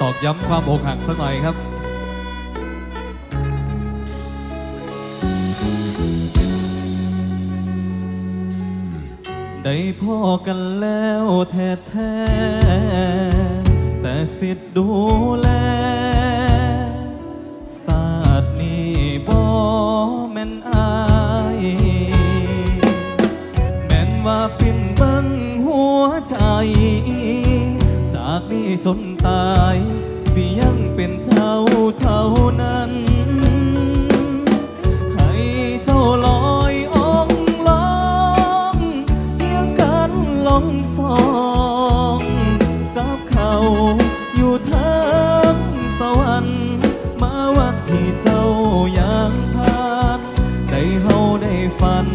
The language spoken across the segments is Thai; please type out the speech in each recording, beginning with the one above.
ตอกย้ำความอกหักสักหน่อยครับได้พ่อกันแล้วแท้แต่สิทธิ์ดูแลศาสตร์นี้บ่แม่นอายแม่นว่าปิ่นเบิ้งหัวใจ จนตายสิยังเป็นเจ้าเท่านั้น ให้เจ้าลอยองลองเลี้ยงกันลงสองกับเขาอยู่เทิงสวรรค์มาวัดที่เจ้ายังพานได้เฮาได้ฝัน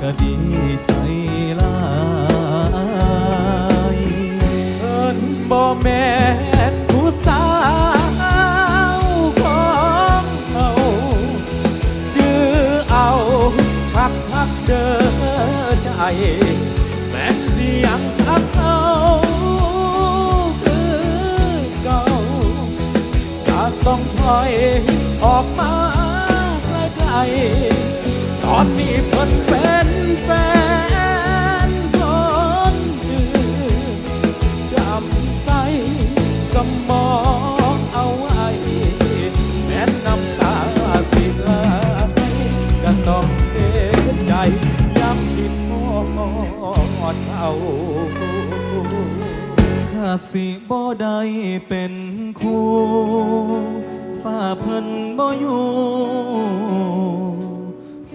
ก็ดี อยออกมาไกลๆตอนนี้เพิ่นเป็นแฟนคนอื่นจำใส่สมองเอาไว้แม้น้ำตาสิไหลก็ต้องเอ็นใจย้ำดินมอดเอาข้าสิบ่ได้เป็นคู่ ฝ้าเพิ่นบ่อยู่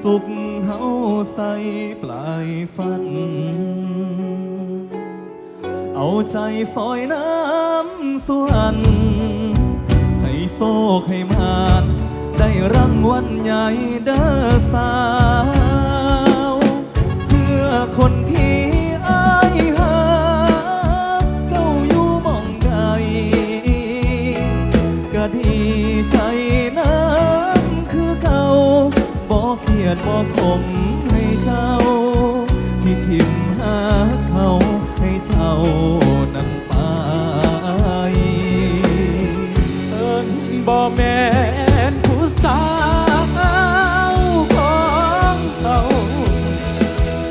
สุขเฮาใส่ปลายฟัน เอาใจซอยน้ำส่วนให้โซกให้มาน ได้รางวัลใหญ่เด้อสา อกเขียดบอกคมให้เจ้า ที่ทิมหาเขาให้เจ้านั้นไปเอิ้นบ่แม่นผู้สาวของเขา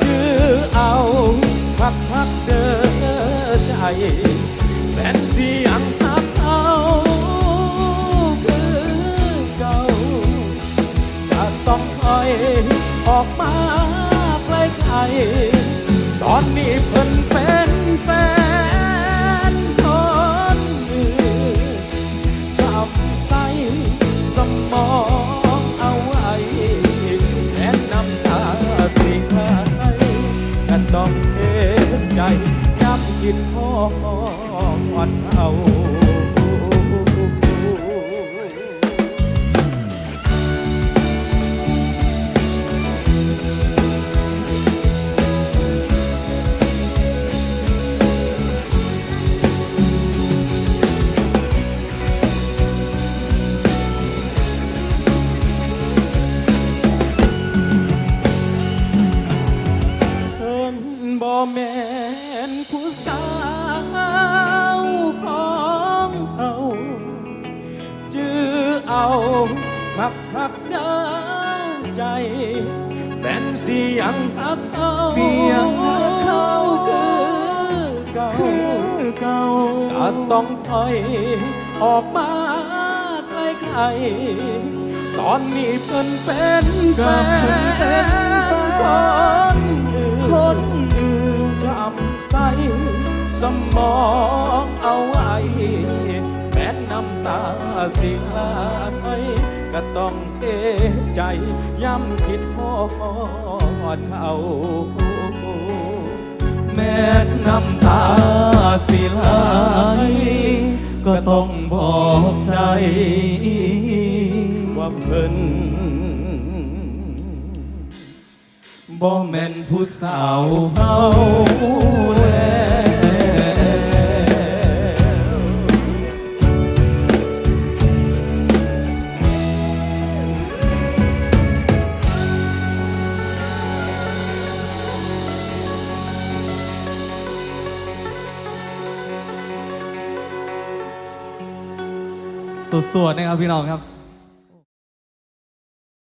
คือเอาพักพักเด้อใจแม่นเสีย ออกมาไกลๆตอนนี้เพิ่นเป็นแฟนคนอื่นจำใส่สมองเอาไว้แม้น้ำตาสิไหลก็ต้องเอ็นใจย้ำคิดทอดเอา แม่นผู้สาวของเฮาจื้อเอาคักคักๆเด้อใจแม่นเสียงฮักเขาเสียงฮักเขาคือเก่าคือเก่าก็ต้องถอยออกมาไกลๆตอนนี้เพิ่นเป็นแฟน มองเอาไว้แม้น้ำตาสิไหลก็ต้องเอะใจย้ำคิดฮอดเขาแม้น้ำตาสิไหลก็ต้องบอกใจ ว่าเพิ่นบ่แม่นผู้สาวเฮาแลว สุดๆนะครับพี่น้องครับ